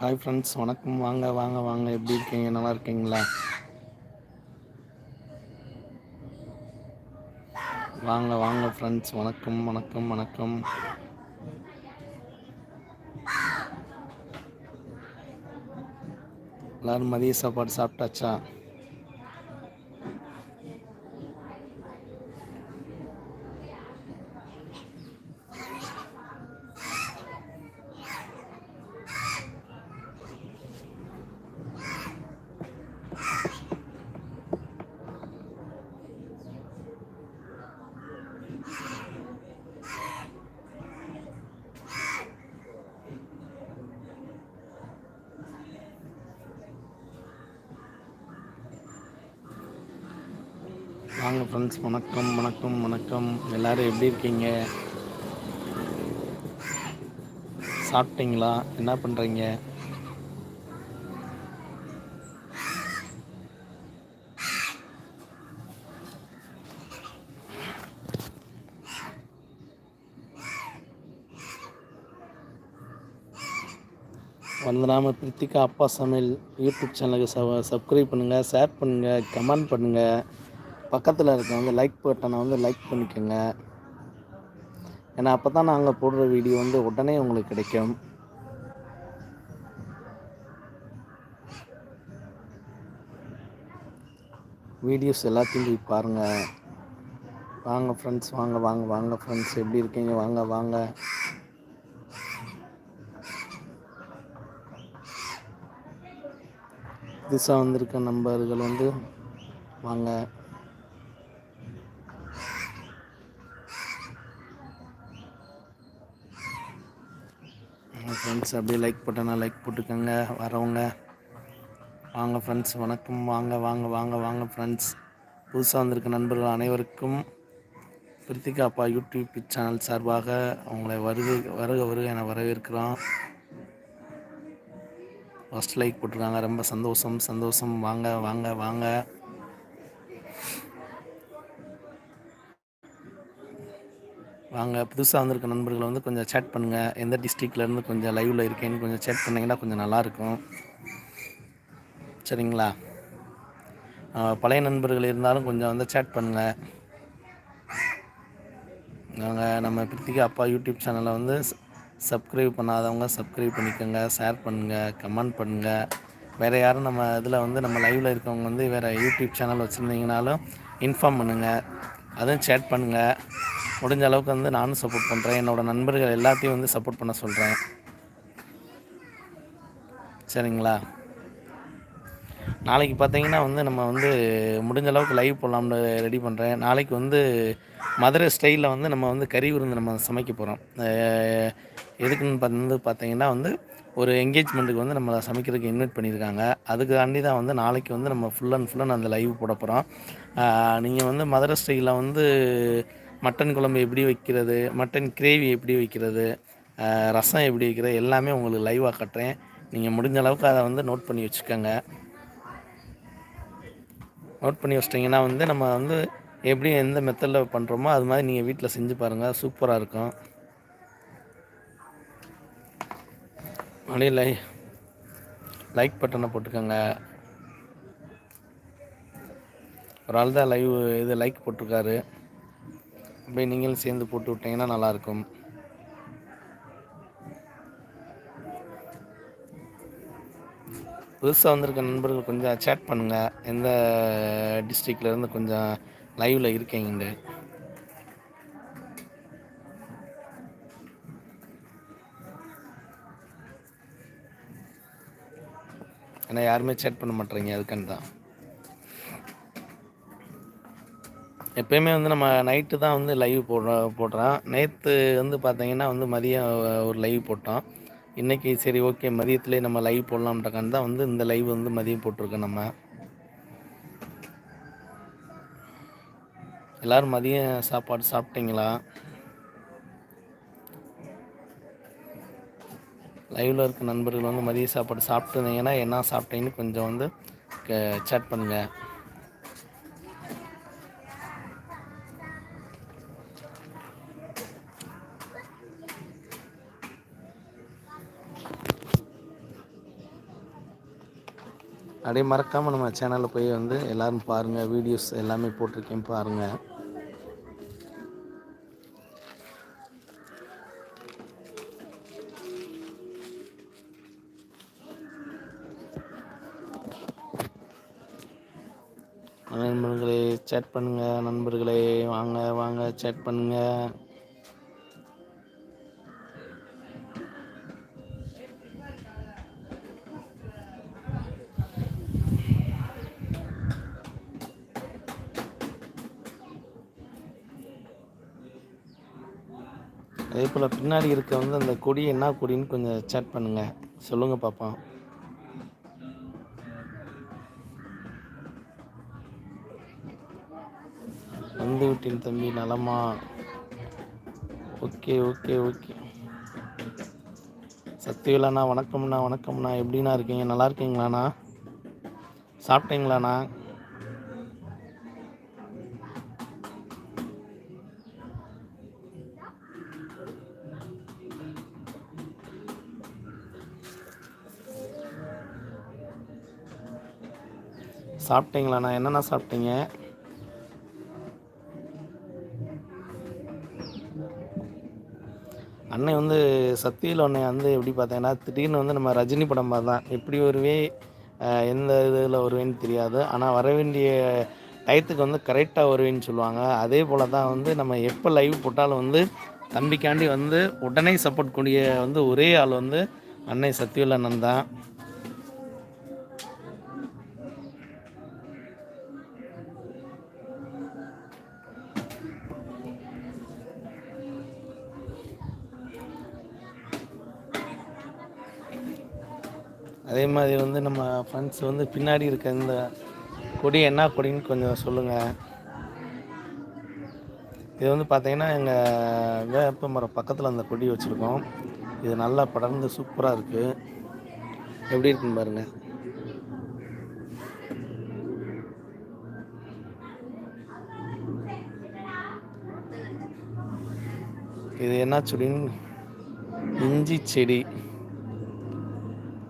Hi friends வணக்கம். வாங்க வாங்க வாங்க. எப்படி இருக்கீங்க? நல்லா இருக்கீங்களா? வாங்க வாங்க ஃப்ரெண்ட்ஸ் வணக்கம் வணக்கம் வணக்கம். எல்லோரும் மதிய சாப்பாடு சாப்பிட்டாச்சா? வாங்க ஃப்ரெண்ட்ஸ் வணக்கம் வணக்கம் வணக்கம். எல்லோரும் எப்படி இருக்கீங்க? சாப்பிட்டீங்களா? என்ன பண்ணுறீங்க வந்தனாம பிரித்திகா அப்பா சமையல் யூடியூப் சேனலுக்கு ச சப்ஸ்கிரைப் பண்ணுங்கள் ஷேர் பண்ணுங்கள் கமெண்ட் பண்ணுங்கள் பக்கத்தில் இருக்கவங்க லைக் பட்டனை வந்து லைக் பண்ணிக்கோங்க. ஏன்னா அப்போ தான் நாங்கள் போடுற வீடியோ வந்து உடனே உங்களுக்கு கிடைக்கும். வீடியோஸ் எல்லாத்தையும் போய் பாருங்கள் வாங்க ஃப்ரெண்ட்ஸ் வாங்க வாங்க வாங்க ஃப்ரெண்ட்ஸ் எப்படி இருக்கீங்க? வாங்க வாங்க. புதுசாக வந்திருக்க நண்பர்கள் வந்து வாங்க. ஃப்ரெண்ட்ஸ் அப்படியே லைக் பட்டனா லைக் போட்டுக்கோங்க. வரவங்க. வாங்க ஃப்ரெண்ட்ஸ் வணக்கம். வாங்க வாங்க வாங்க வாங்க ஃப்ரெண்ட்ஸ் புதுசாக வந்திருக்க நண்பர்கள் அனைவருக்கும் பிரித்திகா அப்பா யூடியூப் சேனல் சார்பாக அவங்களை வருகை வருக வருக என வரவேற்கிறோம். ஃபஸ்ட் லைக் போட்டிருக்காங்க. ரொம்ப சந்தோஷம் சந்தோஷம். வாங்க வாங்க வாங்க. வாங்க புதுசாக வந்திருக்க நண்பர்களை வந்து கொஞ்சம் சேட் பண்ணுங்கள் எந்த டிஸ்ட்ரிக்ட்லேருந்து கொஞ்சம் லைவில் இருக்கேன்னு கொஞ்சம் சேட் பண்ணிங்கன்னா கொஞ்சம் நல்லாயிருக்கும் சரிங்களா? பழைய நண்பர்கள் இருந்தாலும் கொஞ்சம் வந்து சேட் பண்ணுங்கள் நாங்கள் நம்ம பிரித்திகா அப்பா யூடியூப் சேனலை வந்து சப்ஸ்கிரைப் பண்ணாதவங்க சப்ஸ்கிரைப் பண்ணிக்கோங்க ஷேர் பண்ணுங்கள் கமெண்ட் பண்ணுங்கள் வேறு யாரும் நம்ம இதில் வந்து நம்ம லைவில் இருக்கவங்க வந்து வேறு யூடியூப் சேனல் வச்சுருந்தீங்கனாலும் இன்ஃபார்ம் பண்ணுங்கள் அதுவும் சேட் பண்ணுங்கள் முடிஞ்ச அளவுக்கு வந்து நானும் சப்போர்ட் பண்ணுறேன் என்னோடய நண்பர்கள் எல்லாத்தையும் வந்து சப்போர்ட் பண்ண சொல்கிறேன் சரிங்களா? நாளைக்கு பார்த்தீங்கன்னா வந்து நம்ம வந்து முடிஞ்ச அளவுக்கு லைவ் போடலாம்னு ரெடி பண்ணுறேன் நாளைக்கு வந்து மதுரை ஸ்டைலில் வந்து நம்ம வந்து கறி விருந்து நம்ம சமைக்க போகிறோம் எதுக்குன்னு வந்து பார்த்தீங்கன்னா வந்து ஒரு என்கேஜ்மெண்ட்டுக்கு வந்து நம்ம சமைக்கிறதுக்கு இன்வைட் பண்ணியிருக்காங்க அதுக்காண்டி தான் வந்து நாளைக்கு வந்து நம்ம ஃபுல் அண்ட் ஃபுல் அந்த லைவ் போட போகிறோம் நீங்கள் வந்து மதுரை ஸ்டைலில் வந்து மட்டன் குழம்பு எப்படி வைக்கிறது மட்டன் கிரேவி எப்படி வைக்கிறது ரசம் எப்படி வைக்கிறது எல்லாமே உங்களுக்கு லைவாக கட்டுறேன். நீங்கள் முடிஞ்ச அளவுக்கு அதை வந்து நோட் பண்ணி வச்சுக்கோங்க. நோட் பண்ணி வச்சிட்டிங்கன்னா வந்து நம்ம வந்து எப்படி எந்த மெத்தடில் பண்ணுறோமோ அது மாதிரி நீங்கள் வீட்டில் செஞ்சு பாருங்கள் சூப்பராக இருக்கும். அப்படியே லை லைக் பட்டனை போட்டுக்கோங்க. ஒரு ஆள் தான் லைவ் இது லைக் போட்டிருக்காரு. அப்படியே நீங்களும் சேர்ந்து போட்டு விட்டிங்கன்னா நல்லாயிருக்கும். புதுசாக வந்திருக்க நண்பர்கள் கொஞ்சம் சேட் பண்ணுங்கள் எந்த டிஸ்ட்ரிக்ட்லேருந்து கொஞ்சம் லைவில் இருக்கீங்கண்டு ஏன்னா யாருமே சேட் பண்ண மாட்டேறீங்க அதுக்கான தான். எப்போயுமே வந்து நம்ம நைட்டு தான் வந்து லைவ் போடுற போடுறோம் நேற்று வந்து பார்த்திங்கன்னா வந்து மதியம் ஒரு லைவ் போட்டோம் இன்றைக்கி சரி ஓகே மதியத்துலேயே நம்ம லைவ் போடலாம்ன்றக்கான் தான் வந்து இந்த லைவ் வந்து மதியம் போட்டிருக்கோம் நம்ம. எல்லோரும் மதியம் சாப்பாடு சாப்பிட்டீங்களா? லைவில் இருக்க நண்பர்கள் வந்து மதிய சாப்பாடு சாப்பிட்டுருந்தீங்கன்னா என்ன சாப்பிட்டீங்கன்னு கொஞ்சம் வந்து சேட் பண்ணுங்கள் அப்படியே மறக்காமல் நம்ம சேனலில் போய் வந்து எல்லோரும் பாருங்கள் வீடியோஸ் எல்லாமே போட்டிருக்கேன் பாருங்கள் நண்பர்களே சேட் பண்ணுங்கள் நண்பர்களே வாங்க வாங்க சேட் பண்ணுங்கள் போல் பின்னாடி இருக்க வந்து அந்த கொடி என்ன கொடின்னு கொஞ்சம் சேட் பண்ணுங்கள் சொல்லுங்கள் பாப்பா. வந்து விட்டேன் தம்பி நலமா? Okay okay okay. சத்தியலாண்ணா வணக்கம்ண்ணா வணக்கம்ண்ணா. எப்படிண்ணா இருக்கீங்க? நல்லா இருக்கீங்களாண்ணா? சாப்பிட்டீங்களாண்ணா? சாப்பிட்டீங்களாண்ணா என்னென்ன சாப்பிட்டீங்க? அன்னை வந்து சக்தியில் அன்னை வந்து எப்படி பார்த்தீங்கன்னா திடீர்னு வந்து நம்ம ரஜினி படம் தான் எப்படி வருவே எந்த இதில் வருவேன்னு தெரியாது. ஆனால் வர வேண்டிய டயத்துக்கு வந்து கரெக்டாக வருவேன்னு சொல்லுவாங்க. அதே போல் தான் வந்து நம்ம எப்போ லைவ் போட்டாலும் வந்து தம்பிக்காண்டி வந்து உடனே சப்போர்ட் கூடிய வந்து ஒரே ஆள் வந்து அன்னை சத்தியுள்ள அண்ணன் தான். அதே மாதிரி வந்து நம்ம ஃப்ரெண்ட்ஸ் வந்து பின்னாடி இருக்க இந்த கொடி என்ன கொடின்னு கொஞ்சம் சொல்லுங்கள் இது வந்து பார்த்திங்கன்னா எங்கள் வேப்ப மரம் பக்கத்தில் அந்த கொடி வச்சுருக்கோம். இது நல்லா படர்ந்து சூப்பராக இருக்குது எப்படி இருக்குன்னு பாருங்கள் இது என்ன செடின்னு? இஞ்சி செடி.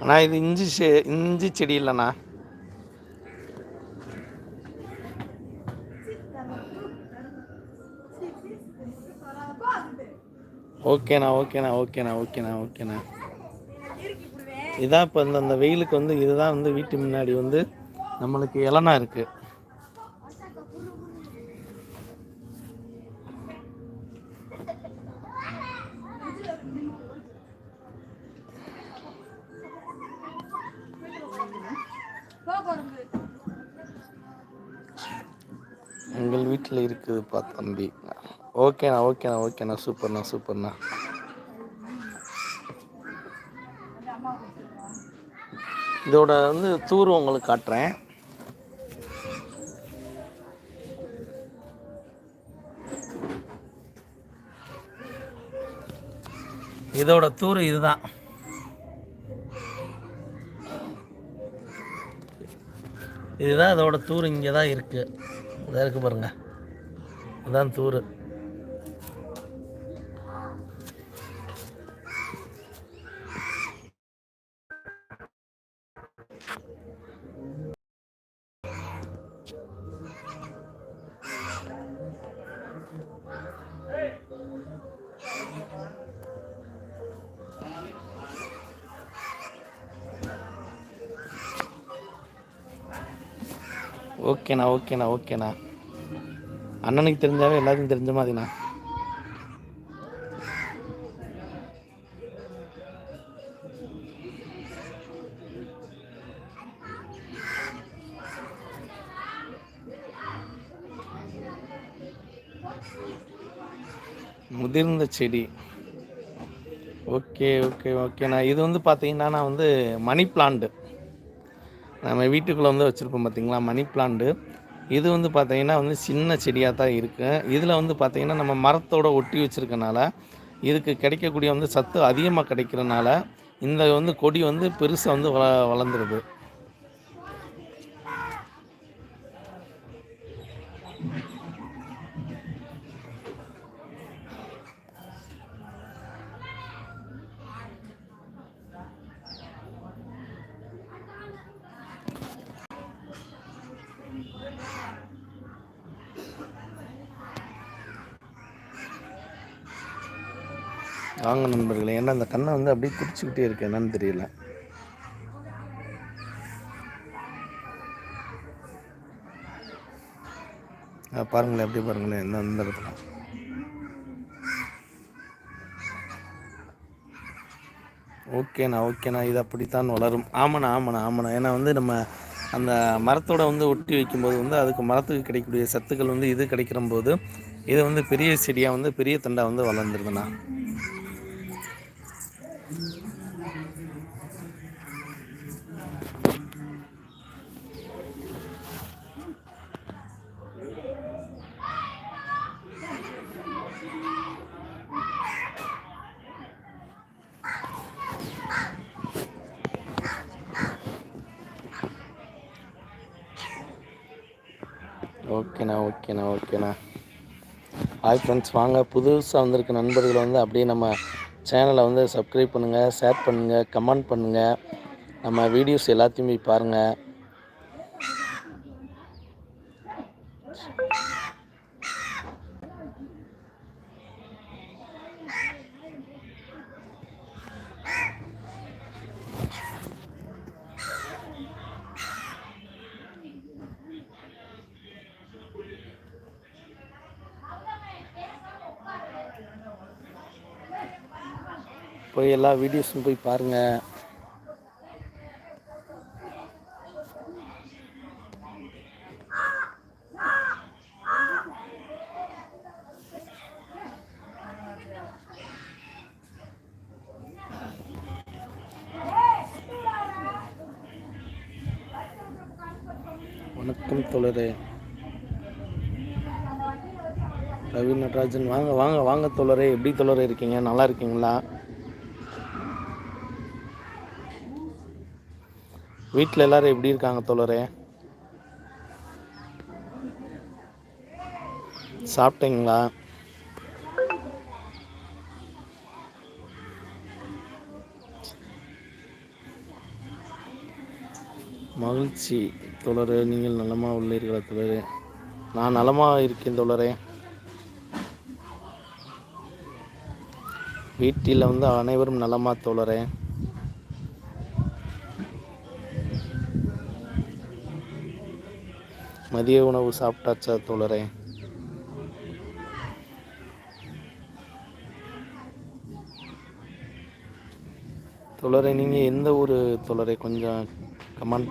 அண்ணா இது இஞ்சி செ இஞ்சி செடி இல்லைண்ணா. ஓகேண்ணா ஓகேண்ணா ஓகேண்ணா ஓகேண்ணா ஓகேண்ணா. இதான் இப்போ இந்த அந்த வெயிலுக்கு வந்து இதுதான் வந்து வீட்டு முன்னாடி வந்து நம்மளுக்கு இளனா இருக்குது வீட்டில் இருக்குதுப்பா தம்பி. ஓகேண்ணா ஓகேண்ணா ஓகேண்ணா சூப்பர்ண்ணா சூப்பர்ண்ணா இதோட வந்து தூர் உங்களுக்கு காட்டுறேன். இதோட தூர் இதுதான். இதுதான் இதோட தூர் இங்கே தான் இருக்குது இதாக இருக்குது பாருங்கள் இதான் தூர் ஓகேண்ணா ஓகேண்ணா ஓகேண்ணா. அண்ணனுக்கு தெரிஞ்சாவே எல்லாத்துக்கும் தெரிஞ்ச மாதிரிண்ணா. முதிர்ந்த செடி. ஓகே ஓகே ஓகேண்ணா. இது வந்து பார்த்தீங்கன்னா நான் வந்து மணி பிளான்ட்டு நம்ம வீட்டுக்குள்ளே வந்து வச்சுருப்போம் பார்த்தீங்களா மணி பிளான்ட்டு இது வந்து பார்த்தீங்கன்னா வந்து சின்ன செடியாக தான் இருக்குது இதில் வந்து பார்த்தீங்கன்னா நம்ம மரத்தோட ஒட்டி வச்சுருக்கனால இதுக்கு கிடைக்கக்கூடிய வந்து சத்து அதிகமாக கிடைக்கிறனால இந்த வந்து கொடி வந்து பெருசாக வந்து வள வளர்ந்துருது. வாங்க நண்பர்களே. ஏன்னா அந்த கண்ணை வந்து அப்படியே குடிச்சிக்கிட்டே இருக்கு. என்னன்னு தெரியல. பாருங்களேன். எப்படி பாருங்களேன். இந்த அந்த இடத்துல. ஓகேண்ணா ஓகேண்ணா. இது அப்படித்தான் வளரும். ஆமாண்ணா ஆமாண்ணா ஆமாண்ணா. ஏன்னா வந்து நம்ம அந்த மரத்தோட வந்து ஒட்டி வைக்கும்போது வந்து அதுக்கு மரத்துக்கு கிடைக்கக்கூடிய சத்துக்கள் வந்து இது கிடைக்கிற போது இது வந்து பெரிய செடியாக வந்து பெரிய தண்டா வந்து வளர்ந்துருதுண்ணா. ஓகேண்ணா ஓகேண்ணா ஓகேண்ணா. ஹாய் ஃப்ரெண்ட்ஸ் வாங்க. புதுசாக வந்திருக்க நண்பர்களை வந்து அப்படியே நம்ம சேனலை வந்து சப்ஸ்கிரைப் பண்ணுங்கள் ஷேர் பண்ணுங்கள் கமெண்ட் பண்ணுங்கள் நம்ம வீடியோஸ் எல்லாத்தையுமே பாருங்கள் போய் எல்லா வீடியோஸும் போய் பாருங்கள் வணக்கம் தோழரே. ரவி நடராஜன் வாங்க வாங்க வாங்க தோழரே. எப்படி தோழரே இருக்கீங்க? நல்லா இருக்கீங்களா? வீட்டில் எல்லாரும் எப்படி இருக்காங்க தோழரே? சாப்பிட்டீங்களா? மகிழ்ச்சி தொடரு நீங்கள் நலமாக உள்ளீர்களா தொடரு நான் நலமாக இருக்கேன் தொடரே வீட்டில் வந்து அனைவரும் நலமாக தொடரேன் மதிய உணவு சாப்பிட்டாச்சா தோழரே? தோழரே நீங்கள் எந்த ஒரு தோழரே? கொஞ்சம் கமெண்ட்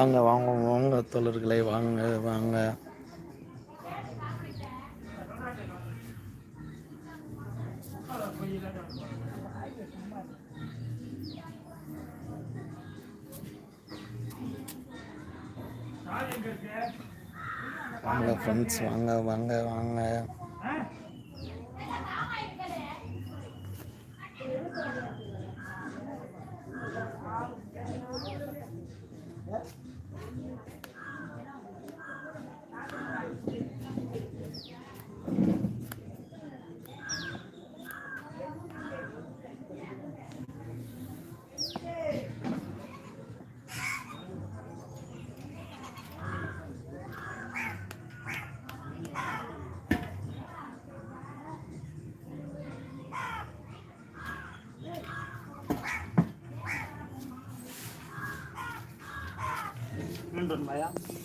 வாங்க வாங்க வாங்க தோழர்களே வாங்க வாங்க. வாங்க ஃப்ரெண்ட்ஸ் வாங்க வாங்க வாங்க. மீண்டும் பயா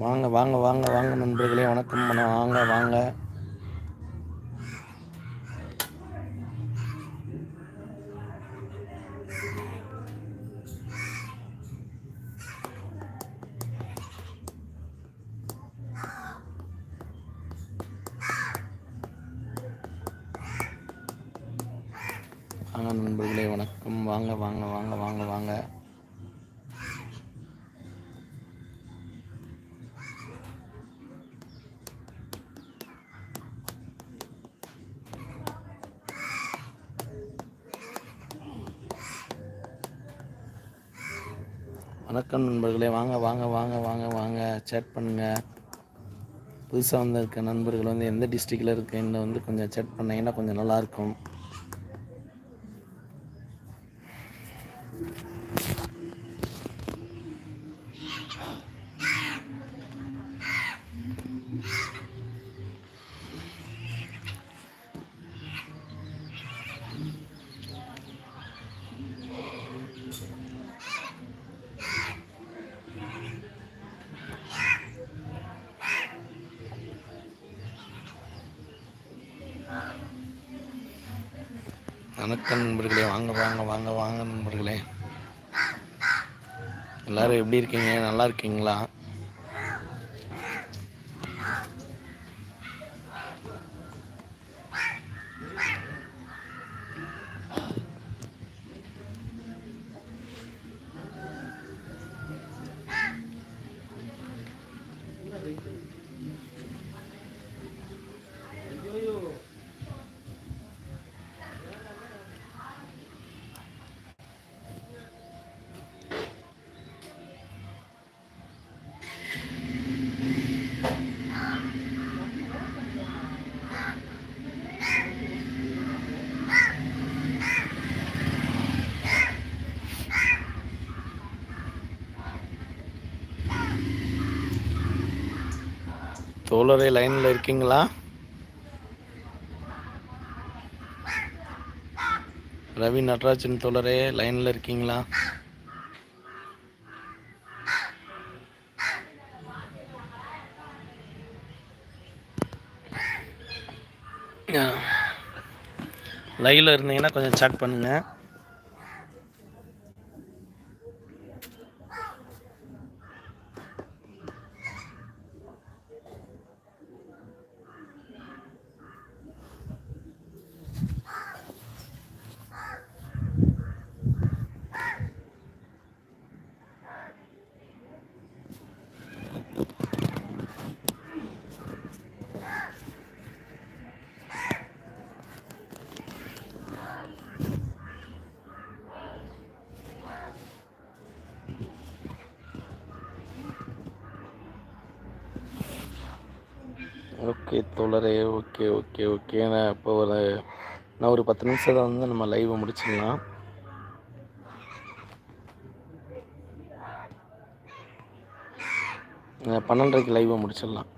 வாங்க வாங்க வாங்க வாங்க நண்பர்களே வணக்கம் பண்ண வாங்க வாங்க. வாங்க நண்பர்களே வணக்கம். வாங்க வாங்க வாங்க வாங்க வாங்க. வணக்கம் நண்பர்களே. வாங்க வாங்க வாங்க வாங்க வாங்க. சேட் பண்ணுங்கள் புதுசாக வந்திருக்க நண்பர்கள் வந்து எந்த டிஸ்ட்ரிக்டில் இருக்குன்னு வந்து கொஞ்சம் சேட் பண்ணிங்கன்னா கொஞ்சம் நல்லாயிருக்கும் வணக்கம் நண்பர்களே வாங்க வாங்க வாங்க வாங்க நண்பர்களே. எல்லோரும் எப்படி இருக்கீங்க? நல்லா இருக்கீங்களா? தோழரே லைனில் இருக்கீங்களா? ரவி நடராஜன் தோழரே லைனில் இருக்கீங்களா? லைவில் இருந்தீங்கன்னா கொஞ்சம் சாட் பண்ணுங்கள் ஓகே தோழரே ஓகே ஓகே ஓகே நான் இப்போ ஒரு நான் ஒரு பத்து நிமிஷத்தில் வந்து நம்ம லைவை முடிச்சிடலாம். பன்னெண்டரைக்கு லைவை முடிச்சிடலாம்.